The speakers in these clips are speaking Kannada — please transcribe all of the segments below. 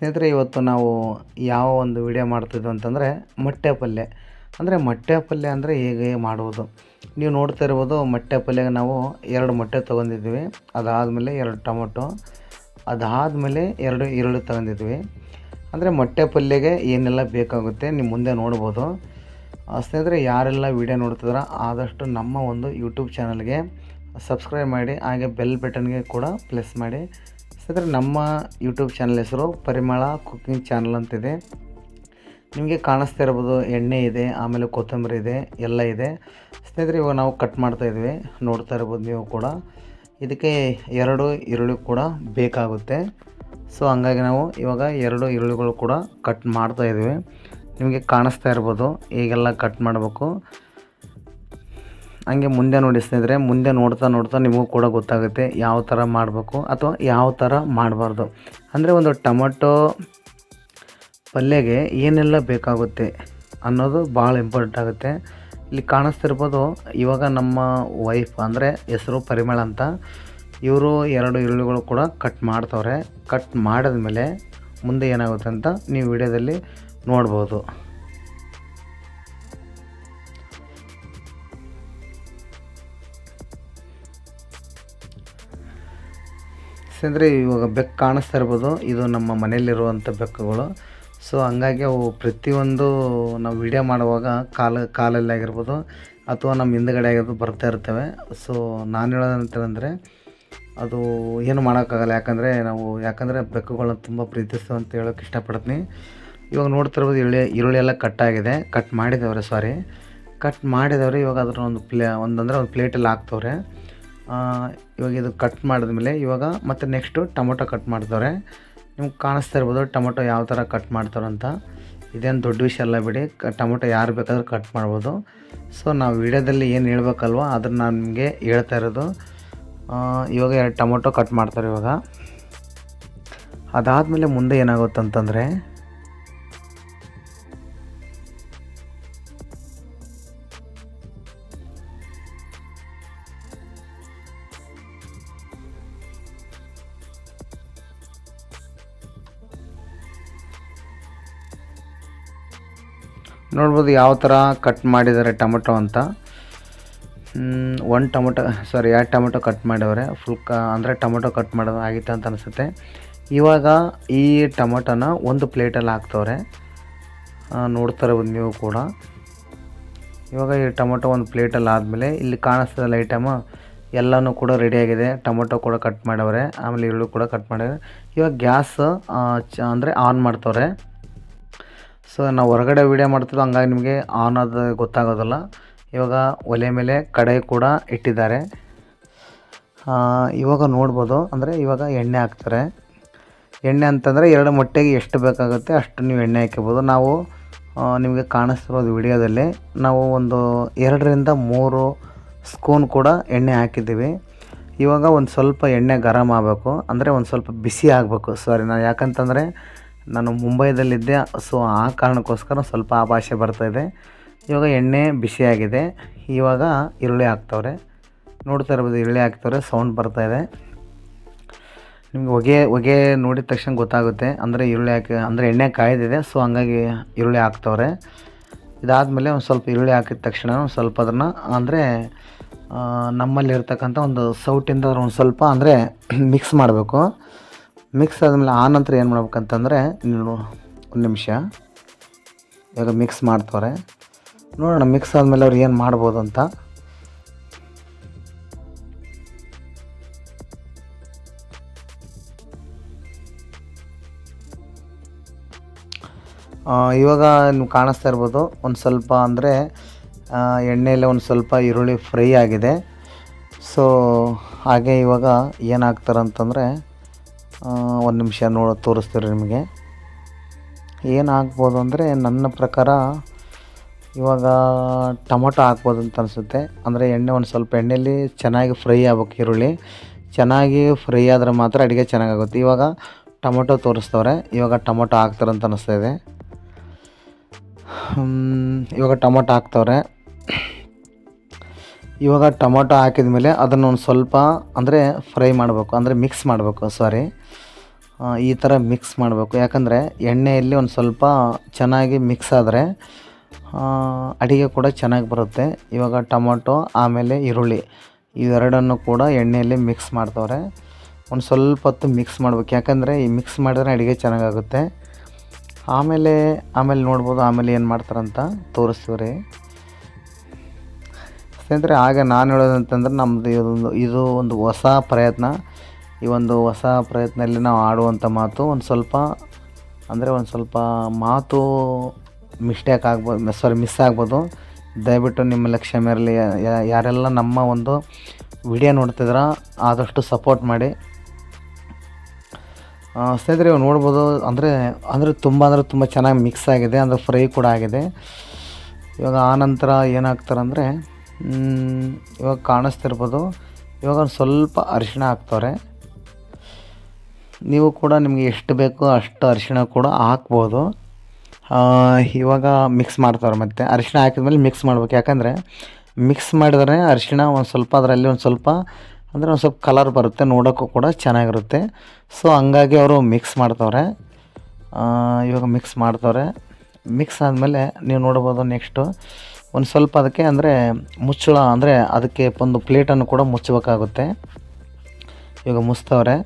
ಸ್ನೇಹಿತರೆ, ಇವತ್ತು ನಾವು ಯಾವ ಒಂದು ವಿಡಿಯೋ ಮಾಡ್ತಿದ್ವಿ ಅಂತಂದರೆ, ಮೊಟ್ಟೆ ಪಲ್ಯ. ಅಂದರೆ ಮೊಟ್ಟೆ ಪಲ್ಯ ಅಂದರೆ ಹೇಗೆ ಮಾಡುವುದು? ನೀವು ನೋಡ್ತಾ ಇರ್ಬೋದು, ಮೊಟ್ಟೆ ಪಲ್ಯಗೆ ನಾವು ಎರಡು ಮೊಟ್ಟೆ ತೊಗೊಂಡಿದ್ವಿ ಅದಾದಮೇಲೆ ಎರಡು ಟೊಮೊಟೊ, ಅದಾದಮೇಲೆ ಎರಡು ಈರುಳ್ಳಿ ತೊಗೊಂಡಿದ್ವಿ ಅಂದರೆ ಮೊಟ್ಟೆ ಪಲ್ಯಗೆ ಏನೆಲ್ಲ ಬೇಕಾಗುತ್ತೆ ನೀವು ಮುಂದೆ ನೋಡ್ಬೋದು. ಸ್ನೇಹಿತರೆ, ಯಾರೆಲ್ಲ ವಿಡಿಯೋ ನೋಡ್ತಿದ್ರ, ಆದಷ್ಟು ನಮ್ಮ ಒಂದು ಯೂಟ್ಯೂಬ್ ಚಾನಲ್ಗೆ ಸಬ್ಸ್ಕ್ರೈಬ್ ಮಾಡಿ, ಹಾಗೆ ಬೆಲ್ ಬಟನ್ಗೆ ಕೂಡ ಪ್ಲೆಸ್ ಮಾಡಿ. ಸ್ನೇಹಿತರೆ ನಮ್ಮ ಯೂಟ್ಯೂಬ್ ಚಾನಲ್ ಹೆಸರು ಪರಿಮಳ ಕುಕ್ಕಿಂಗ್ ಚಾನಲ್ ಅಂತಿದೆ. ನಿಮಗೆ ಕಾಣಿಸ್ತಾ ಇರ್ಬೋದು, ಎಣ್ಣೆ ಇದೆ, ಆಮೇಲೆ ಕೊತ್ತಂಬರಿ ಇದೆ, ಎಲ್ಲ ಇದೆ. ಸ್ನೇಹಿತರೆ, ಇವಾಗ ನಾವು ಕಟ್ ಮಾಡ್ತಾ ಇದ್ವಿ. ನೋಡ್ತಾ ಇರ್ಬೋದು ನೀವು ಕೂಡ. ಇದಕ್ಕೆ ಎರಡು ಈರುಳ್ಳಿ ಕೂಡ ಬೇಕಾಗುತ್ತೆ. ಸೊ ಹಂಗಾಗಿ ನಾವು ಇವಾಗ ಎರಡು ಈರುಳ್ಳಿಗಳು ಕೂಡ ಕಟ್ ಮಾಡ್ತಾ ಇದ್ದೀವಿ ನಿಮಗೆ ಕಾಣಿಸ್ತಾ ಇರ್ಬೋದು, ಈಗೆಲ್ಲ ಕಟ್ ಮಾಡಬೇಕು. ಹಂಗೆ ಮುಂದೆ ನೋಡಿ ಸ್ನೇಹಿತರೆ, ಮುಂದೆ ನೋಡ್ತಾ ನೋಡ್ತಾ ನಿಮಗೂ ಕೂಡ ಗೊತ್ತಾಗುತ್ತೆ ಯಾವ ಥರ ಮಾಡಬೇಕು ಅಥವಾ ಯಾವ ಥರ ಮಾಡಬಾರ್ದು. ಅಂದರೆ ಒಂದು ಟೊಮೊಟೊ ಪಲ್ಯಗೆ ಏನೆಲ್ಲ ಬೇಕಾಗುತ್ತೆ ಅನ್ನೋದು ಭಾಳ ಇಂಪಾರ್ಟೆಂಟ್ ಆಗುತ್ತೆ. ಇಲ್ಲಿ ಕಾಣಿಸ್ತಿರ್ಬೋದು ಇವಾಗ ನಮ್ಮ ವೈಫ್ ಅಂದರೆ ಹೆಸರು ಪರಿಮಳ ಅಂತ, ಇವರು ಎರಡು ಈರುಳ್ಳಿಗಳು ಕೂಡ ಕಟ್ ಮಾಡ್ತವ್ರೆ. ಕಟ್ ಮಾಡಿದ್ಮೇಲೆ ಮುಂದೆ ಏನಾಗುತ್ತೆ ಅಂತ ನೀವು ವಿಡಿಯೋದಲ್ಲಿ ನೋಡ್ಬೋದು. ಅಂದರೆ ಇವಾಗ ಬೆಕ್ಕು ಕಾಣಿಸ್ತಾ ಇರ್ಬೋದು. ಇದು ನಮ್ಮ ಮನೆಯಲ್ಲಿರುವಂಥ ಬೆಕ್ಕುಗಳು. ಸೊ ಹಂಗಾಗಿ ಅವು ಪ್ರತಿಯೊಂದು ನಾವು ವಿಡಿಯೋ ಮಾಡುವಾಗ ಕಾಲ, ಕಾಲಲ್ಲಿ ಆಗಿರ್ಬೋದು ಅಥವಾ ನಮ್ಮ ಹಿಂದುಗಡೆ ಆಗಿರ್ಬೋದು ಬರ್ತಾ ಇರ್ತವೆ. ಸೊ ನಾನು ಹೇಳೋದಂತಂದರೆ ಅದು ಏನು ಮಾಡೋಕ್ಕಾಗಲ್ಲ. ಯಾಕಂದರೆ ನಾವು, ಯಾಕಂದರೆ ಬೆಕ್ಕುಗಳನ್ನ ತುಂಬ ಪ್ರೀತಿಸ್ತೀವಿ ಅಂತ ಹೇಳೋಕೆ ಇಷ್ಟಪಡ್ತೀನಿ. ಇವಾಗ ನೋಡ್ತಿರ್ಬೋದು ಈರುಳ್ಳಿ ಈರುಳ್ಳಿ ಎಲ್ಲ ಕಟ್ ಆಗಿದೆ. ಕಟ್ ಮಾಡಿದವ್ರೆ ಸಾರಿ ಕಟ್ ಮಾಡಿದವ್ರೆ ಇವಾಗ ಅದ್ರ ಒಂದು ಪ್ಲೇ, ಒಂದಂದರೆ ಒಂದು ಪ್ಲೇಟಲ್ಲಿ ಹಾಕ್ತವ್ರೆ. ಇವಾಗ ಇದು ಕಟ್ ಮಾಡಿದ್ಮೇಲೆ ಇವಾಗ ಮತ್ತೆ ನೆಕ್ಸ್ಟು ಟೊಮೊಟೊ ಕಟ್ ಮಾಡ್ತವ್ರೆ. ನಿಮ್ಗೆ ಕಾಣಿಸ್ತಾ ಇರ್ಬೋದು ಟೊಮೊಟೊ ಯಾವ ಥರ ಕಟ್ ಮಾಡ್ತಾರೆ ಅಂತ. ಇದೇನು ದೊಡ್ಡ ವಿಷಯ ಅಲ್ಲ ಬಿಡಿ ಟೊಮೊಟೊ ಯಾರು ಬೇಕಾದರೂ ಕಟ್ ಮಾಡ್ಬೋದು. ಸೊ ನಾವು ವಿಡಿಯೋದಲ್ಲಿ ಏನು ಹೇಳ್ಬೇಕಲ್ವ ಅದನ್ನು ನಾನು ನಿಮಗೆ ಹೇಳ್ತಾ ಇರೋದು. ಇವಾಗ ಎರಡು ಟೊಮೊಟೊ ಕಟ್ ಮಾಡ್ತಾರೆ ಇವಾಗ. ಅದಾದಮೇಲೆ ಮುಂದೆ ಏನಾಗುತ್ತೆ ಅಂತಂದರೆ ನೋಡ್ಬೋದು ಯಾವ ಥರ ಕಟ್ ಮಾಡಿದ್ದಾರೆ ಟೊಮೊಟೊ ಅಂತ. ಒಂದು ಟೊಮೊಟೊ ಸಾರಿ ಎರಡು ಟೊಮೊಟೊ ಕಟ್ ಮಾಡವ್ರೆ ಫುಲ್ ಕ, ಅಂದರೆ ಟೊಮೊಟೊ ಕಟ್ ಮಾಡೋದು ಆಗಿತ್ತು ಅಂತ ಅನಿಸುತ್ತೆ. ಇವಾಗ ಈ ಟೊಮೊಟೊನ ಒಂದು ಪ್ಲೇಟಲ್ಲಿ ಹಾಕ್ತವ್ರೆ. ನೋಡ್ತಾರೆ ನೀವು ಕೂಡ. ಇವಾಗ ಈ ಟೊಮೊಟೊ ಒಂದು ಪ್ಲೇಟಲ್ಲಿ ಆದಮೇಲೆ ಇಲ್ಲಿ ಕಾಣಿಸ್ತದಲ್ಲ ಐಟಮು. ಎಲ್ಲನೂ ಕೂಡ ರೆಡಿಯಾಗಿದೆ ಟೊಮೊಟೊ ಕೂಡ ಕಟ್ ಮಾಡವ್ರೆ. ಆಮೇಲೆ ಈರುಳ್ಳಿ ಕೂಡ ಕಟ್ ಮಾಡವ್ರೆ. ಇವಾಗ ಗ್ಯಾಸ್ ಚ, ಅಂದರೆ ಆನ್ ಮಾಡ್ತವ್ರೆ. ಸೊ ನಾವು ಹೊರಗಡೆ ವೀಡಿಯೋ ಮಾಡ್ತಿದ್ದೋ ಹಂಗಾಗಿ ನಿಮಗೆ ಆನ್ ಅದು ಗೊತ್ತಾಗೋದಿಲ್ಲ. ಇವಾಗ ಒಲೆ ಮೇಲೆ ಕಡಾಯಿ ಕೂಡ ಇಟ್ಟಿದ್ದಾರೆ. ಇವಾಗ ನೋಡ್ಬೋದು, ಅಂದರೆ ಇವಾಗ ಎಣ್ಣೆ ಹಾಕ್ತಾರೆ. ಎಣ್ಣೆ ಅಂತಂದರೆ ಎರಡು ಮೊಟ್ಟೆಗೆ ಎಷ್ಟು ಬೇಕಾಗುತ್ತೆ ಅಷ್ಟು ನೀವು ಎಣ್ಣೆ ಹಾಕ್ಕೋಬೋದು ನಾವು ನಿಮಗೆ ಕಾಣಿಸ್ತಿರೋದು ವಿಡಿಯೋದಲ್ಲಿ ನಾವು ಒಂದು ಎರಡರಿಂದ ಮೂರು ಸ್ಪೂನ್ ಕೂಡ ಎಣ್ಣೆ ಹಾಕಿದ್ದೀವಿ. ಇವಾಗ ಒಂದು ಸ್ವಲ್ಪ ಎಣ್ಣೆ ಗರಮ್ ಆಗಬೇಕು, ಅಂದರೆ ಒಂದು ಸ್ವಲ್ಪ ಬಿಸಿ ಆಗಬೇಕು. ಸಾರಿ ನಾನು ಯಾಕಂತಂದರೆ ನಾನು ಮುಂಬೈದಲ್ಲಿದ್ದೆ ಸೊ ಆ ಕಾರಣಕ್ಕೋಸ್ಕರ ಸ್ವಲ್ಪ ಆ ಭಾಷೆ ಬರ್ತಾಯಿದೆ ಇವಾಗ ಎಣ್ಣೆ ಬಿಸಿಯಾಗಿದೆ ಇವಾಗ ಈರುಳ್ಳಿ ಹಾಕ್ತವ್ರೆ. ನೋಡ್ತಾ ಇರ್ಬೋದು, ಈರುಳ್ಳಿ ಹಾಕ್ತವ್ರೆ ಸೌಂಡ್ ಬರ್ತಾಯಿದೆ ನಿಮ್ಗೆ ಹೊಗೆ ಹೊಗೆ ನೋಡಿದ ತಕ್ಷಣ ಗೊತ್ತಾಗುತ್ತೆ. ಅಂದರೆ ಈರುಳ್ಳಿ ಹಾಕಿ, ಅಂದರೆ ಎಣ್ಣೆ ಕಾಯ್ದಿದೆ ಸೊ ಹಂಗಾಗಿ ಈರುಳ್ಳಿ ಹಾಕ್ತವ್ರೆ. ಇದಾದಮೇಲೆ ಒಂದು ಸ್ವಲ್ಪ ಈರುಳ್ಳಿ ಹಾಕಿದ ತಕ್ಷಣ ಒಂದು ಸ್ವಲ್ಪ ಅದನ್ನು ಅಂದರೆ ನಮ್ಮಲ್ಲಿರ್ತಕ್ಕಂಥ ಒಂದು ಸೌಟಿಂದ ಒಂದು ಸ್ವಲ್ಪ, ಅಂದರೆ ಮಿಕ್ಸ್ ಮಾಡಬೇಕು. ಮಿಕ್ಸ್ ಆದಮೇಲೆ ಆ ನಂತರ ಏನು ಮಾಡ್ಬೇಕಂತಂದರೆ ಇನ್ನು ಒಂದು ನಿಮಿಷ. ಇವಾಗ ಮಿಕ್ಸ್ ಮಾಡ್ತವ್ರೆ. ನೋಡೋಣ ಮಿಕ್ಸ್ ಆದಮೇಲೆ ಅವ್ರು ಏನು ಮಾಡ್ಬೋದು ಅಂತ. ಇವಾಗ ನೀವು ಕಾಣಿಸ್ತಾ ಇರ್ಬೋದು, ಒಂದು ಸ್ವಲ್ಪ ಅಂದರೆ ಎಣ್ಣೆಯಲ್ಲಿ ಒಂದು ಸ್ವಲ್ಪ ಈರುಳ್ಳಿ ಫ್ರೈ ಆಗಿದೆ. ಸೊ ಹಾಗೆ ಇವಾಗ ಏನಾಗ್ತಾರೆ ಅಂತಂದರೆ ಒಂದು ನಿಮಿಷ ನೋಡ ತೋರಿಸ್ತೀರಿ ನಿಮಗೆ. ಏನು ಹಾಕ್ಬೋದು ಅಂದರೆ ನನ್ನ ಪ್ರಕಾರ ಇವಾಗ ಟೊಮೊಟೊ ಹಾಕ್ಬೋದು ಅಂತ ಅನಿಸುತ್ತೆ. ಅಂದರೆ ಎಣ್ಣೆ ಒಂದು ಸ್ವಲ್ಪ ಎಣ್ಣೆಯಲ್ಲಿ ಚೆನ್ನಾಗಿ ಫ್ರೈ ಆಗ್ಬೇಕು ಈರುಳ್ಳಿ. ಚೆನ್ನಾಗಿ ಫ್ರೈ ಆದರೆ ಮಾತ್ರ ಅಡುಗೆ ಚೆನ್ನಾಗಾಗುತ್ತೆ. ಇವಾಗ ಟೊಮೊಟೊ ತೋರಿಸ್ತವ್ರೆ. ಇವಾಗ ಟೊಮೊಟೊ ಹಾಕ್ತಾರೆ ಅಂತ ಅನ್ನಿಸ್ತಾ ಇದೆ. ಇವಾಗ ಟೊಮೊಟೊ ಹಾಕ್ತವ್ರೆ. ಇವಾಗ ಟೊಮೊಟೊ ಹಾಕಿದ ಮೇಲೆ ಅದನ್ನು ಒಂದು ಸ್ವಲ್ಪ ಅಂದರೆ ಫ್ರೈ ಮಾಡಬೇಕು. ಅಂದರೆ ಮಿಕ್ಸ್ ಮಾಡಬೇಕು, ಸಾರಿ. ಈ ಥರ ಮಿಕ್ಸ್ ಮಾಡಬೇಕು. ಯಾಕಂದರೆ ಎಣ್ಣೆಯಲ್ಲಿ ಒಂದು ಸ್ವಲ್ಪ ಚೆನ್ನಾಗಿ ಮಿಕ್ಸ್ ಆದರೆ ಅಡುಗೆ ಕೂಡ ಚೆನ್ನಾಗಿ ಬರುತ್ತೆ. ಇವಾಗ ಟೊಮೊಟೊ, ಆಮೇಲೆ ಈರುಳ್ಳಿ, ಇವೆರಡನ್ನು ಕೂಡ ಎಣ್ಣೆಯಲ್ಲಿ ಮಿಕ್ಸ್ ಮಾಡ್ತವ್ರೆ. ಒಂದು ಸ್ವಲ್ಪ ಹೊತ್ತು ಮಿಕ್ಸ್ ಮಾಡ್ಬೇಕು. ಯಾಕಂದರೆ ಈ ಮಿಕ್ಸ್ ಮಾಡಿದ್ರೆ ಅಡುಗೆ ಚೆನ್ನಾಗಾಗುತ್ತೆ. ಆಮೇಲೆ ಆಮೇಲೆ ನೋಡ್ಬೋದು ಆಮೇಲೆ ಏನು ಮಾಡ್ತಾರಂತ ತೋರಿಸ್ತೀವ್ರಿ. ಸ್ನೇಹಿತರೆ, ಆಗ ನಾನು ಹೇಳೋದಂತಂದ್ರೆ ನಮ್ಮದು ಇದೊಂದು, ಇದು ಒಂದು ಹೊಸ ಪ್ರಯತ್ನ. ಈ ಒಂದು ಹೊಸ ಪ್ರಯತ್ನದಲ್ಲಿ ನಾವು ಆಡುವಂಥ ಮಾತು ಒಂದು ಸ್ವಲ್ಪ, ಅಂದರೆ ಒಂದು ಸ್ವಲ್ಪ ಮಾತು ಮಿಸ್ಟೇಕ್ ಆಗ್ಬೋದು ಸಾರಿ ಮಿಸ್ ಆಗ್ಬೋದು. ದಯವಿಟ್ಟು ನಿಮ್ಮ ಲಕ್ಷ್ಯ ಇರಲಿ ಯಾರೆಲ್ಲ ನಮ್ಮ ಒಂದು ವಿಡಿಯೋ ನೋಡ್ತಿದ್ರ ಆದಷ್ಟು ಸಪೋರ್ಟ್ ಮಾಡಿ. ಸ್ನೇಹಿತರೆ ಇವಾಗ ನೋಡ್ಬೋದು, ಅಂದರೆ ಅಂದರೆ ತುಂಬ ಅಂದರೆ ತುಂಬ ಚೆನ್ನಾಗಿ ಮಿಕ್ಸ್ ಆಗಿದೆ, ಅಂದರೆ ಫ್ರೈ ಕೂಡ ಆಗಿದೆ. ಇವಾಗ ಆನಂತರ ಏನಾಗ್ತಾರೆ ಏನಾಗ್ತಾರಂದರೆ ಇವಾಗ ಕಾಣಿಸ್ತಿರ್ಬೋದು. ಇವಾಗ ಸ್ವಲ್ಪ ಅರಿಶಿಣ ಹಾಕ್ತವ್ರೆ. ನೀವು ಕೂಡ ನಿಮಗೆ ಎಷ್ಟು ಬೇಕೋ ಅಷ್ಟು ಅರಿಶಿಣ ಕೂಡ ಹಾಕ್ಬೋದು. ಇವಾಗ ಮಿಕ್ಸ್ ಮಾಡ್ತಾರೆ ಮತ್ತು. ಅರಿಶಿಣ ಹಾಕಿದ್ಮೇಲೆ ಮಿಕ್ಸ್ ಮಾಡ್ಬೇಕು. ಯಾಕಂದರೆ ಮಿಕ್ಸ್ ಮಾಡಿದ್ರೆ ಅರಿಶಿಣ ಒಂದು ಸ್ವಲ್ಪ ಅದರಲ್ಲಿ ಒಂದು ಸ್ವಲ್ಪ ಅಂದರೆ ಒಂದು ಸ್ವಲ್ಪ ಕಲರ್ ಬರುತ್ತೆ, ನೋಡೋಕ್ಕೂ ಕೂಡ ಚೆನ್ನಾಗಿರುತ್ತೆ. ಸೊ ಹಂಗಾಗಿ ಅವರು ಮಿಕ್ಸ್ ಮಾಡ್ತವ್ರೆ. ಇವಾಗ ಮಿಕ್ಸ್ ಮಾಡ್ತವ್ರೆ. ಮಿಕ್ಸ್ ಆದಮೇಲೆ ನೀವು ನೋಡ್ಬೋದು ನೆಕ್ಸ್ಟು ಒಂದು ಸ್ವಲ್ಪ ಅದಕ್ಕೆ ಅಂದರೆ ಮುಚ್ಚಳ ಅಂದರೆ ಅದಕ್ಕೆ ಒಂದು ಪ್ಲೇಟನ್ನು ಕೂಡ ಮುಚ್ಚಬೇಕಾಗುತ್ತೆ. ಇವಾಗ ಮುಚ್ತವ್ರೆ.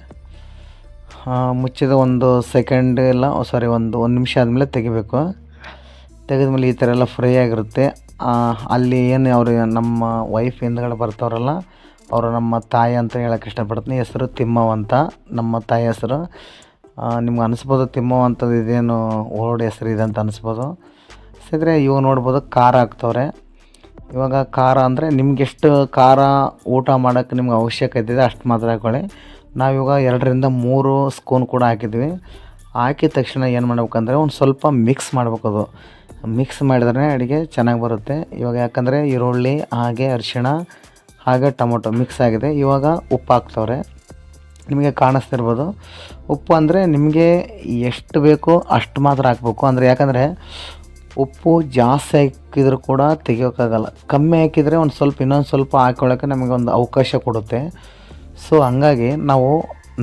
ಮುಚ್ಚಿದ ಒಂದು ಸೆಕೆಂಡ್ ಇಲ್ಲ ಸಾರಿ ಒಂದು ಒಂದು ನಿಮಿಷ ಆದಮೇಲೆ ತೆಗಿಬೇಕು. ತೆಗೆದ್ಮೇಲೆ ಈ ಥರ ಎಲ್ಲ ಫ್ರೈ ಆಗಿರುತ್ತೆ. ಅಲ್ಲಿ ಏನು ಅವರು ನಮ್ಮ ವೈಫ್ ಹಿಂದ್ಗಡೆ ಬರ್ತವ್ರಲ್ಲ, ಅವರು ನಮ್ಮ ತಾಯಿ ಅಂತ ಹೇಳಕ್ಕೆ ಇಷ್ಟಪಡ್ತೀನಿ. ಹೆಸರು ತಿಮ್ಮವ್ವ ಅಂತ. ನಮ್ಮ ತಾಯಿ ಹೆಸರು. ನಿಮ್ಗೆ ಅನಿಸ್ಬೋದು ತಿಮ್ಮವ್ವ ಅಂತದ್ದು ಇದೇನು ಓಲ್ಡ್ ಹೆಸರು ಇದೆ ಅಂತ ಅನಿಸ್ಬೋದು. ಸಿದ್ರೆ ಇವಾಗ ನೋಡ್ಬೋದು ಖಾರ ಹಾಕ್ತವ್ರೆ ಇವಾಗ ಖಾರ ಅಂದರೆ ನಿಮ್ಗೆ ಎಷ್ಟು ಖಾರ ಊಟ ಮಾಡೋಕ್ಕೆ ನಿಮ್ಗೆ ಅವಶ್ಯಕತೆ ಇದೆ ಅಷ್ಟು ಮಾತ್ರ ಹಾಕೊಳ್ಳಿ. ನಾವಿವಾಗ ಎರಡರಿಂದ ಮೂರು ಸ್ಪೂನ್ ಕೂಡ ಹಾಕಿದ್ವಿ. ಹಾಕಿದ ತಕ್ಷಣ ಏನು ಮಾಡ್ಬೇಕಂದ್ರೆ ಒಂದು ಸ್ವಲ್ಪ ಮಿಕ್ಸ್ ಮಾಡ್ಬೇಕು ಅದು. ಮಿಕ್ಸ್ ಮಾಡಿದ್ರೆ ಅಡುಗೆ ಚೆನ್ನಾಗಿ ಬರುತ್ತೆ. ಇವಾಗ ಯಾಕಂದರೆ ಈರುಳ್ಳಿ, ಹಾಗೆ ಅರಿಶಿಣ, ಹಾಗೆ ಟೊಮೊಟೊ ಮಿಕ್ಸ್ ಆಗಿದೆ. ಇವಾಗ ಉಪ್ಪು ಹಾಕ್ತವ್ರೆ. ನಿಮಗೆ ಕಾಣಿಸ್ತಿರ್ಬೋದು. ಉಪ್ಪು ಅಂದರೆ ನಿಮಗೆ ಎಷ್ಟು ಬೇಕೋ ಅಷ್ಟು ಮಾತ್ರ ಹಾಕ್ಬೇಕು. ಅಂದರೆ ಯಾಕಂದರೆ ಉಪ್ಪು ಜಾಸ್ತಿ ಹಾಕಿದ್ರು ಕೂಡ ತೆಗಿಯೋಕ್ಕಾಗಲ್ಲ ಕಮ್ಮಿ ಹಾಕಿದರೆ ಒಂದು ಸ್ವಲ್ಪ ಇನ್ನೊಂದು ಸ್ವಲ್ಪ ಹಾಕೊಳ್ಳೋಕ್ಕೆ ನಮಗೆ ಒಂದು ಅವಕಾಶ ಕೊಡುತ್ತೆ. ಸೊ ಹಂಗಾಗಿ ನಾವು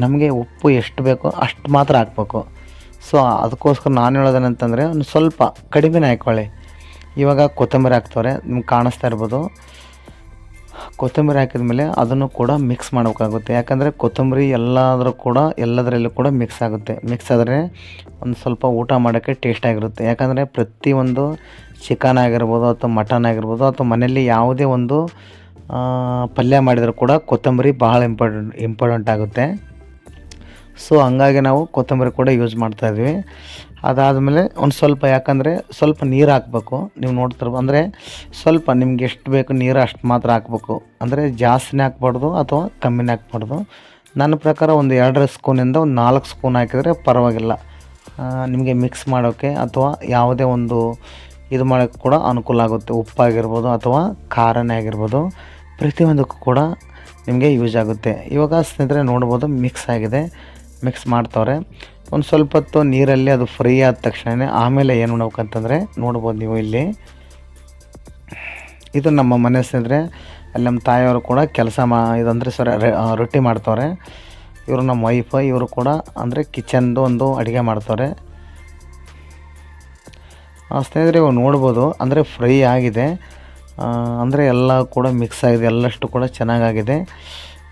ನಮಗೆ ಉಪ್ಪು ಎಷ್ಟು ಬೇಕೋ ಅಷ್ಟು ಮಾತ್ರ ಹಾಕ್ಬೇಕು. ಸೊ ಅದಕ್ಕೋಸ್ಕರ ನಾನು ಹೇಳೋದೇನಂತಂದರೆ ಒಂದು ಸ್ವಲ್ಪ ಕಡಿಮೆನೇ ಹಾಕ್ಕೊಳ್ಳಿ ಇವಾಗ ಕೊತ್ತಂಬರಿ ಹಾಕ್ತವ್ರೆ, ನಿಮ್ಗೆ ಕಾಣಿಸ್ತಾ ಇರ್ಬೋದು. ಕೊತ್ತಂಬರಿ ಹಾಕಿದ್ಮೇಲೆ ಅದನ್ನು ಕೂಡ ಮಿಕ್ಸ್ ಮಾಡಬೇಕಾಗುತ್ತೆ. ಯಾಕಂದರೆ ಕೊತ್ತಂಬರಿ ಎಲ್ಲಾದರೂ ಕೂಡ, ಎಲ್ಲದರಲ್ಲೂ ಕೂಡ ಮಿಕ್ಸ್ ಆಗುತ್ತೆ. ಮಿಕ್ಸ್ ಆದರೆ ಒಂದು ಸ್ವಲ್ಪ ಊಟ ಮಾಡೋಕ್ಕೆ ಟೇಸ್ಟ್ ಆಗಿರುತ್ತೆ. ಯಾಕಂದರೆ ಪ್ರತಿಯೊಂದು ಚಿಕನ್ ಆಗಿರ್ಬೋದು ಅಥವಾ ಮಟನ್ ಆಗಿರ್ಬೋದು ಅಥವಾ ಮನೆಯಲ್ಲಿ ಯಾವುದೇ ಒಂದು ಪಲ್ಯ ಮಾಡಿದರೂ ಕೂಡ ಕೊತ್ತಂಬರಿ ಬಹಳ ಇಂಪಾರ್ಟೆಂಟ್ ಇಂಪಾರ್ಟೆಂಟ್ ಆಗುತ್ತೆ. ಸೊ ಹಂಗಾಗಿ ನಾವು ಕೊತ್ತಂಬರಿ ಕೂಡ ಯೂಸ್ ಮಾಡ್ತಾಯಿದ್ವಿ ಅದಾದಮೇಲೆ ಒಂದು ಸ್ವಲ್ಪ ಯಾಕಂದರೆ ಸ್ವಲ್ಪ ನೀರು ಹಾಕ್ಬೇಕು. ನೀವು ನೋಡ್ತಿರ್ಬೋದು ಅಂದರೆ ಸ್ವಲ್ಪ ನಿಮ್ಗೆ ಎಷ್ಟು ಬೇಕು ನೀರು ಅಷ್ಟು ಮಾತ್ರ ಹಾಕ್ಬೇಕು. ಅಂದರೆ ಜಾಸ್ತಿನೇ ಹಾಕ್ಬಾರ್ದು ಅಥವಾ ಕಮ್ಮಿನೇ ಹಾಕ್ಬಾರ್ದು. ನನ್ನ ಪ್ರಕಾರ ಒಂದು ಎರಡರ ಸ್ಪೂನಿಂದ ಒಂದು ನಾಲ್ಕು ಸ್ಪೂನ್ ಹಾಕಿದರೆ ಪರವಾಗಿಲ್ಲ. ನಿಮಗೆ ಮಿಕ್ಸ್ ಮಾಡೋಕ್ಕೆ ಅಥವಾ ಯಾವುದೇ ಒಂದು ಇದು ಮಾಡೋಕ್ಕೆ ಕೂಡ ಅನುಕೂಲ ಆಗುತ್ತೆ. ಉಪ್ಪಾಗಿರ್ಬೋದು ಅಥವಾ ಖಾರನೇ ಆಗಿರ್ಬೋದು. ಪ್ರತಿಯೊಂದಕ್ಕೂ ಕೂಡ ನಿಮಗೆ ಯೂಸ್ ಆಗುತ್ತೆ. ಇವಾಗ ಸ್ನೇಹಿತರೆ ನೋಡ್ಬೋದು ಮಿಕ್ಸ್ ಆಗಿದೆ. ಮಿಕ್ಸ್ ಮಾಡ್ತವ್ರೆ. ಒಂದು ಸ್ವಲ್ಪ ಹೊತ್ತು ನೀರಲ್ಲಿ ಅದು ಫ್ರೈ ಆದ ತಕ್ಷಣವೇ ಆಮೇಲೆ ಏನು ಮಾಡ್ಬೇಕಂತಂದರೆ ನೋಡ್ಬೋದು ನೀವು ಇಲ್ಲಿ. ಇದು ನಮ್ಮ ಮನೆ ಸ್ನೇಹಿತರೆ. ಅಲ್ಲಿ ನಮ್ಮ ತಾಯಿಯವರು ಕೂಡ ಕೆಲಸ ಮಾ, ಇದಂದರೆ ಸರ್ ರೊಟ್ಟಿ ಮಾಡ್ತವ್ರೆ. ಇವರು ನಮ್ಮ ವೈಫ್ ಇವರು ಕೂಡ ಅಂದರೆ ಕಿಚನ್ದು ಒಂದು ಅಡುಗೆ ಮಾಡ್ತವ್ರೆ. ಸ್ನೇಹಿತರೆ ಇವಾಗ ನೋಡ್ಬೋದು, ಅಂದರೆ ಫ್ರೈ ಆಗಿದೆ. ಅಂದರೆ ಎಲ್ಲ ಕೂಡ ಮಿಕ್ಸ್ ಆಗಿದೆ, ಎಲ್ಲಷ್ಟು ಕೂಡ ಚೆನ್ನಾಗಾಗಿದೆ.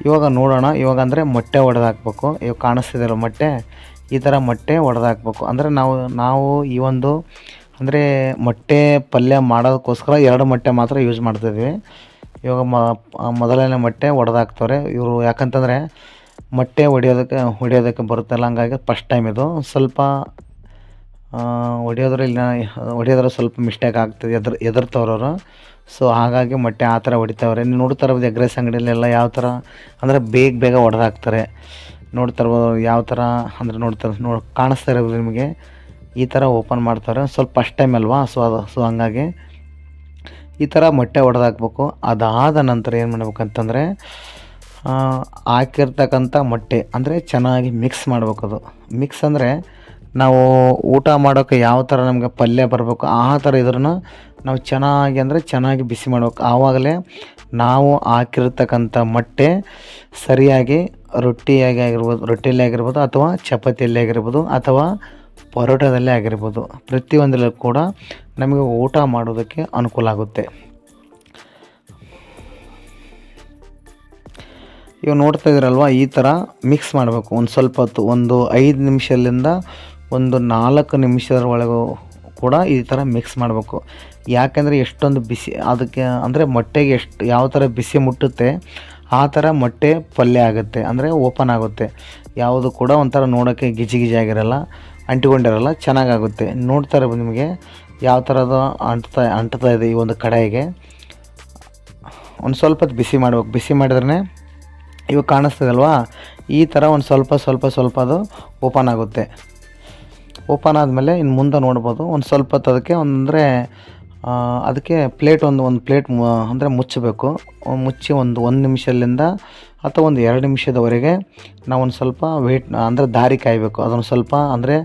ಇವಾಗ ನೋಡೋಣ, ಇವಾಗ ಅಂದರೆ ಮೊಟ್ಟೆ ಒಡೆದು ಹಾಕ್ಬೇಕು ಇವಾಗ ಕಾಣಿಸ್ತಿದೆಯಲ್ಲ ಮೊಟ್ಟೆ, ಈ ಥರ ಮೊಟ್ಟೆ ಒಡೆದು ಹಾಕ್ಬೇಕು ಅಂದರೆ ನಾವು ನಾವು ಈ ಒಂದು, ಅಂದರೆ ಮೊಟ್ಟೆ ಪಲ್ಯ ಮಾಡೋದಕ್ಕೋಸ್ಕರ ಎರಡು ಮೊಟ್ಟೆ ಮಾತ್ರ ಯೂಸ್ ಮಾಡ್ತಿದ್ವಿ. ಇವಾಗ ಮೊದಲನೇ ಮೊಟ್ಟೆ ಒಡೆದು ಹಾಕ್ತವ್ರೆ ಇವರು ಯಾಕಂತಂದರೆ ಮೊಟ್ಟೆ ಹೊಡಿಯೋದಕ್ಕೆ ಹೊಡಿಯೋದಕ್ಕೆ ಬರುತ್ತಲ್ಲ, ಹಂಗಾಗಿ ಫಸ್ಟ್ ಟೈಮ್ ಇದು. ಸ್ವಲ್ಪ ಹೊಡಿಯೋದ್ರಲ್ಲಿ ಹೊಡಿಯೋದ್ರಲ್ಲಿ ಹೊಡಿಯೋದ್ರ ಸ್ವಲ್ಪ ಮಿಸ್ಟೇಕ್ ಆಗ್ತದೆ, ಎದುರು, ಎದುರ್ತವ್ರವರು. ಸೊ ಹಾಗಾಗಿ ಮೊಟ್ಟೆ ಆ ಥರ ಹೊಡಿತಾವ್ರೆ. ನೀವು ನೋಡ್ತಾ ಇರ್ಬೋದು ಎಗ್ ರೈಸ್ ಅಂಗಡಿಯಲ್ಲೆಲ್ಲ ಯಾವ ಥರ? ಅಂದರೆ ಬೇಗ ಬೇಗ ಹೊಡೆದಾಕ್ತಾರೆ ನೋಡ್ತಾ ಇರ್ಬೋದು ಯಾವ ಥರ ಅಂದರೆ ನೋಡ್ತಾರೆ ನೋಡಿ ಕಾಣಿಸ್ತಾ ಇರೋದು ನಿಮಗೆ. ಈ ಥರ ಓಪನ್ ಮಾಡ್ತಾರೆ. ಸ್ವಲ್ಪ ಫಸ್ಟ್ ಟೈಮ್ ಅಲ್ವಾ? ಸೊ ಅದು ಸೊ ಹಂಗಾಗಿ ಈ ಥರ ಮೊಟ್ಟೆ ಹೊಡೆದಾಕ್ಬೇಕು ಅದಾದ ನಂತರ ಏನು ಮಾಡ್ಬೇಕಂತಂದರೆ ಹಾಕಿರ್ತಕ್ಕಂಥ ಮೊಟ್ಟೆ ಅಂದರೆ ಚೆನ್ನಾಗಿ ಮಿಕ್ಸ್ ಮಾಡ್ಬೇಕು ಅದು ಮಿಕ್ಸ್ ಅಂದರೆ ನಾವು ಊಟ ಮಾಡೋಕ್ಕೆ ಯಾವ ಥರ ನಮಗೆ ಪಲ್ಯ ಬರಬೇಕು, ಆ ಥರ ಇದ್ರೂ ನಾವು ಚೆನ್ನಾಗಿ ಅಂದರೆ ಚೆನ್ನಾಗಿ ಬಿಸಿ ಮಾಡ್ಬೇಕು. ಆವಾಗಲೇ ನಾವು ಹಾಕಿರ್ತಕ್ಕಂಥ ಮೊಟ್ಟೆ ಸರಿಯಾಗಿ ರೊಟ್ಟಿಯಾಗಿ ಆಗಿರ್ಬೋದು, ರೊಟ್ಟಿಯಲ್ಲಿ ಆಗಿರ್ಬೋದು ಅಥವಾ ಚಪಾತಿಯಲ್ಲಿ ಆಗಿರ್ಬೋದು ಅಥವಾ ಪರೋಟದಲ್ಲೇ ಆಗಿರ್ಬೋದು, ಪ್ರತಿಯೊಂದರಲ್ಲೂ ಕೂಡ ನಮಗೆ ಊಟ ಮಾಡೋದಕ್ಕೆ ಅನುಕೂಲ ಆಗುತ್ತೆ. ಇವಾಗ ನೋಡ್ತಾ ಇದ್ದೀರಲ್ವ, ಈ ಥರ ಮಿಕ್ಸ್ ಮಾಡಬೇಕು. ಒಂದು ಸ್ವಲ್ಪ ಹೊತ್ತು, ಒಂದು ಐದು ನಿಮಿಷದಿಂದ ಒಂದು ನಾಲ್ಕು ನಿಮಿಷದ ಒಳಗೆ ಕೂಡ ಈ ಥರ ಮಿಕ್ಸ್ ಮಾಡಬೇಕು. ಯಾಕೆಂದರೆ ಎಷ್ಟೊಂದು ಬಿಸಿ ಅದಕ್ಕೆ ಅಂದರೆ ಮೊಟ್ಟೆಗೆ ಎಷ್ಟು ಯಾವ ಥರ ಬಿಸಿ ಮುಟ್ಟುತ್ತೆ, ಆ ಥರ ಮೊಟ್ಟೆ ಪಲ್ಯ ಆಗುತ್ತೆ, ಅಂದರೆ ಓಪನ್ ಆಗುತ್ತೆ. ಯಾವುದು ಕೂಡ ಒಂಥರ ನೋಡೋಕ್ಕೆ ಗಿಜಿ ಗಿಜಿ ಆಗಿರಲ್ಲ, ಅಂಟಿಕೊಂಡಿರಲ್ಲ, ಚೆನ್ನಾಗಾಗುತ್ತೆ. ನೋಡ್ತಾರೆ ನಿಮಗೆ ಯಾವ ಥರದ ಅಂಟ್ತಾ ಅಂಟ್ತಾ ಇದೆ ಈ ಒಂದು ಕಡಾಯಿಗೆ. ಒಂದು ಸ್ವಲ್ಪ ಬಿಸಿ ಮಾಡ್ಬೇಕು. ಬಿಸಿ ಮಾಡಿದ್ರೆ ಇವಾಗ ಕಾಣಿಸ್ತದಲ್ವಾ? ಈ ಥರ ಒಂದು ಸ್ವಲ್ಪ ಸ್ವಲ್ಪ ಸ್ವಲ್ಪ ಅದು ಓಪನ್ ಆಗುತ್ತೆ. ಓಪನ್ ಆದಮೇಲೆ ಇನ್ನು ಮುಂದೆ ನೋಡ್ಬೋದು. ಒಂದು ಸ್ವಲ್ಪ ಹೊತ್ತು ಅದಕ್ಕೆ ಅಂದರೆ ಅದಕ್ಕೆ ಪ್ಲೇಟ್ ಒಂದು ಒಂದು ಪ್ಲೇಟ್ ಅಂದರೆ ಮುಚ್ಚಬೇಕು. ಮುಚ್ಚಿ ಒಂದು ಒಂದು ನಿಮಿಷದಿಂದ ಅಥವಾ ಒಂದು ಎರಡು ನಿಮಿಷದವರೆಗೆ ನಾವು ಸ್ವಲ್ಪ ವೇಟ್ ಅಂದರೆ ದಾರಿ ಕಾಯಬೇಕು. ಅದೊಂದು ಸ್ವಲ್ಪ ಅಂದರೆ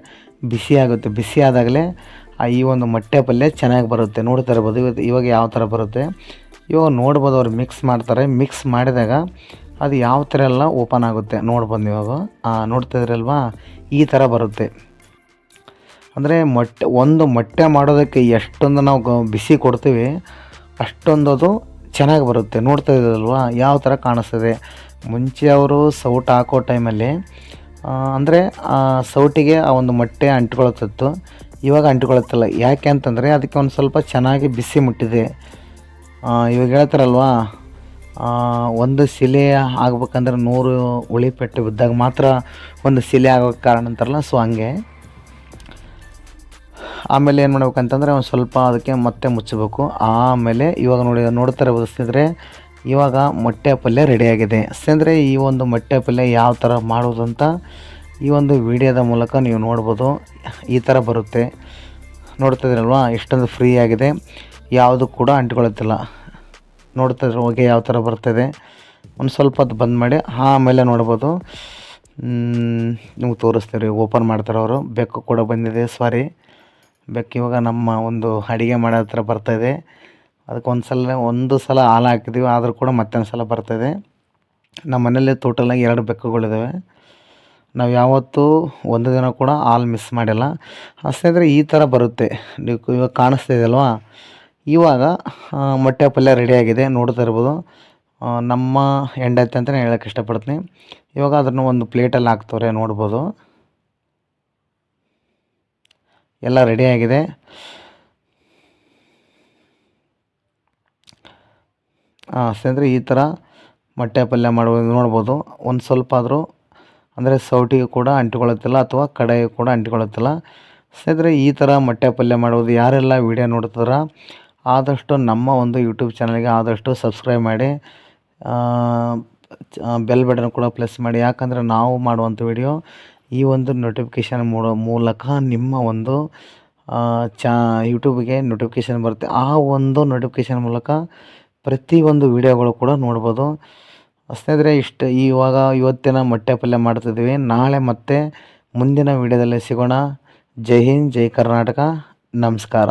ಬಿಸಿ ಆಗುತ್ತೆ. ಬಿಸಿ ಆದಾಗಲೇ ಈ ಒಂದು ಮೊಟ್ಟೆ ಪಲ್ಯ ಚೆನ್ನಾಗಿ ಬರುತ್ತೆ. ನೋಡ್ತಾ ಇರ್ಬೋದು. ಇವತ್ತು ಇವಾಗ ಯಾವ ಥರ ಬರುತ್ತೆ? ಇವಾಗ ನೋಡ್ಬೋದು ಅವ್ರು ಮಿಕ್ಸ್ ಮಾಡ್ತಾರೆ. ಮಿಕ್ಸ್ ಮಾಡಿದಾಗ ಅದು ಯಾವ ಥರ ಎಲ್ಲ ಓಪನ್ ಆಗುತ್ತೆ. ನೋಡ್ಬೋದು ಇವಾಗ ನೋಡ್ತಾ ಇದ್ರಲ್ವಾ? ಈ ಥರ ಬರುತ್ತೆ. ಅಂದರೆ ಮೊಟ್ಟೆ, ಒಂದು ಮೊಟ್ಟೆ ಮಾಡೋದಕ್ಕೆ ಎಷ್ಟೊಂದು ನಾವು ಬಿಸಿ ಕೊಡ್ತೀವಿ, ಅಷ್ಟೊಂದು ಅದು ಚೆನ್ನಾಗಿ ಬರುತ್ತೆ. ನೋಡ್ತಾ ಇದ್ದಲ್ವಾ ಯಾವ ಥರ ಕಾಣಿಸ್ತದೆ? ಮುಂಚೆ ಅವರು ಸೌಟ್ ಹಾಕೋ ಟೈಮಲ್ಲಿ ಅಂದರೆ, ಆ, ಸೌಟಿಗೆ ಆ ಒಂದು ಮೊಟ್ಟೆ ಅಂಟ್ಕೊಳತ್ತಿತ್ತು ಇವಾಗ ಅಂಟ್ಕೊಳತ್ತಲ್ಲ ಯಾಕೆ ಅಂತಂದರೆ, ಅದಕ್ಕೆ ಒಂದು ಸ್ವಲ್ಪ ಚೆನ್ನಾಗಿ ಬಿಸಿ ಮುಟ್ಟಿದೆ. ಇವಾಗ ಹೇಳ್ತಾರಲ್ವಾ? ಒಂದು ಸಿಲೆ ಆಗ್ಬೇಕಂದ್ರೆ ನೂರು ಉಳಿಪೆಟ್ಟು ಬಿದ್ದಾಗ ಮಾತ್ರ ಒಂದು ಸಿಲೆ ಆಗೋಕ್ಕೆ ಕಾರಣ ಅಂತಾರಲ್ಲ, ಸೊ ಹಂಗೆ. ಆಮೇಲೆ ಏನು ಮಾಡ್ಬೇಕಂತಂದರೆ ಒಂದು ಸ್ವಲ್ಪ ಅದಕ್ಕೆ ಮತ್ತೆ ಮುಚ್ಚಬೇಕು. ಆಮೇಲೆ ಇವಾಗ ನೋಡಿ ನೋಡ್ತಾರೆ ಸ್ನೇಹಿತರೆ, ಇವಾಗ ಮೊಟ್ಟೆ ಪಲ್ಯ ರೆಡಿಯಾಗಿದೆ ಸ್ನೇಹಿತರೆ, ಈ ಒಂದು ಮೊಟ್ಟೆ ಪಲ್ಯ ಯಾವ ಥರ ಮಾಡೋದು ಅಂತ ಈ ಒಂದು ವಿಡಿಯೋದ ಮೂಲಕ ನೀವು ನೋಡ್ಬೋದು. ಈ ಥರ ಬರುತ್ತೆ. ನೋಡ್ತಾ ಇದ್ರಲ್ವಾ ಇಷ್ಟೊಂದು ಫ್ರೀ ಆಗಿದೆ. ಯಾವುದು ಕೂಡ ಅಂಟ್ಕೊಳತ್ತಿಲ್ಲ. ನೋಡ್ತಾ ಇದ್ರೆ ಹೊಗೆ ಯಾವ ಥರ ಬರ್ತದೆ. ಒಂದು ಸ್ವಲ್ಪ ಹೊತ್ತು ಬಂದ್ ಮಾಡಿ, ಆಮೇಲೆ ನೋಡ್ಬೋದು. ನಿಮ್ಗೆ ತೋರಿಸ್ತೀವಿ ಓಪನ್ ಮಾಡ್ತಾರೆ ಅವರು. ಬೆಕ್ಕು ಕೂಡ ಬಂದಿದೆ ಸಾರಿ ಬೆಕ್ಕು ಇವಾಗ ನಮ್ಮ ಒಂದು ಅಡಿಗೆ ಮಾಡೋ ಹತ್ರ ಬರ್ತಾಯಿದೆ ಅದಕ್ಕೆ ಒಂದು ಸಲ ಒಂದು ಸಲ ಹಾಲು ಹಾಕಿದ್ದೀವಿ ಆದರೂ ಕೂಡ ಮತ್ತೊಂದು ಸಲ ಬರ್ತಾಯಿದೆ ನಮ್ಮ ಮನೇಲಿ ಟೋಟಲಾಗಿ ಎರಡು ಬೆಕ್ಕುಗಳಿದ್ದಾವೆ ನಾವು ಯಾವತ್ತೂ ಒಂದು ದಿನ ಕೂಡ ಹಾಲು ಮಿಸ್ ಮಾಡಿಲ್ಲ. ಅಷ್ಟೇ ಈ ಥರ ಬರುತ್ತೆ. ನೀವು ಇವಾಗ ಕಾಣಿಸ್ತಾ ಇದೆಯಲ್ವಾ ಇವಾಗ ಮೊಟ್ಟೆ ಪಲ್ಯ ರೆಡಿಯಾಗಿದೆ ನೋಡ್ತಾ ಇರ್ಬೋದು. ನಮ್ಮ ಹೆಂಡತಿ ಅಂತಲೇ ಹೇಳೋಕ್ಕೆ ಇಷ್ಟಪಡ್ತೀನಿ. ಇವಾಗ ಅದನ್ನು ಒಂದು ಪ್ಲೇಟಲ್ಲಿ ಹಾಕ್ತವ್ರೆ, ನೋಡ್ಬೋದು. ಎಲ್ಲ ರೆಡಿಯಾಗಿದೆ ಸ್ನೇಹಿತರೆ, ಈ ಥರ ಮೊಟ್ಟೆ ಪಲ್ಯ ಮಾಡ್ಬೋದು ನೋಡ್ಬೋದು. ಒಂದು ಸ್ವಲ್ಪ ಆದರೂ, ಅಂದರೆ ಸೌಟಿಗೆ ಕೂಡ ಅಂಟಿಕೊಳ್ಳುತ್ತಿಲ್ಲ ಅಥವಾ ಕಡೆಗೆ ಕೂಡ ಅಂಟಿಕೊಳ್ಳುತ್ತಿಲ್ಲ. ಸ್ನೇಹಿತರೆ, ಈ ಥರ ಮೊಟ್ಟೆ ಪಲ್ಯ ಮಾಡುವುದು ಯಾರೆಲ್ಲ ವಿಡಿಯೋ ನೋಡ್ತಾರ ಆದಷ್ಟು ನಮ್ಮ ಒಂದು ಯೂಟ್ಯೂಬ್ ಚಾನಲ್ಗೆ ಆದಷ್ಟು ಸಬ್ಸ್ಕ್ರೈಬ್ ಮಾಡಿ ಬೆಲ್ ಬಟನ್ ಕೂಡ ಪ್ರೆಸ್ ಮಾಡಿ. ಯಾಕಂದರೆ ನಾವು ಮಾಡುವಂಥ ವಿಡಿಯೋ ಈ ಒಂದು ನೋಟಿಫಿಕೇಷನ್ ಮೂಡೋ, ಮೂಲಕ ನಿಮ್ಮ ಒಂದು ಚಾ, ಯೂಟ್ಯೂಬ್ಗೆ ನೋಟಿಫಿಕೇಷನ್ ಬರುತ್ತೆ. ಆ ಒಂದು ನೋಟಿಫಿಕೇಷನ್ ಮೂಲಕ ಪ್ರತಿಯೊಂದು ವೀಡಿಯೋಗಳು ಕೂಡ ನೋಡ್ಬೋದು. ಸ್ನೇಹಿತರೆ, ಇಷ್ಟು, ಇವಾಗ ಇವತ್ತಿನ ಮೊಟ್ಟೆ ಪಲ್ಯ ಮಾಡ್ತಿದ್ದೀವಿ. ನಾಳೆ ಮತ್ತೆ ಮುಂದಿನ ವೀಡಿಯೋದಲ್ಲಿ ಸಿಗೋಣ. ಜೈ ಹಿಂದ್, ಜೈ ಕರ್ನಾಟಕ. ನಮಸ್ಕಾರ.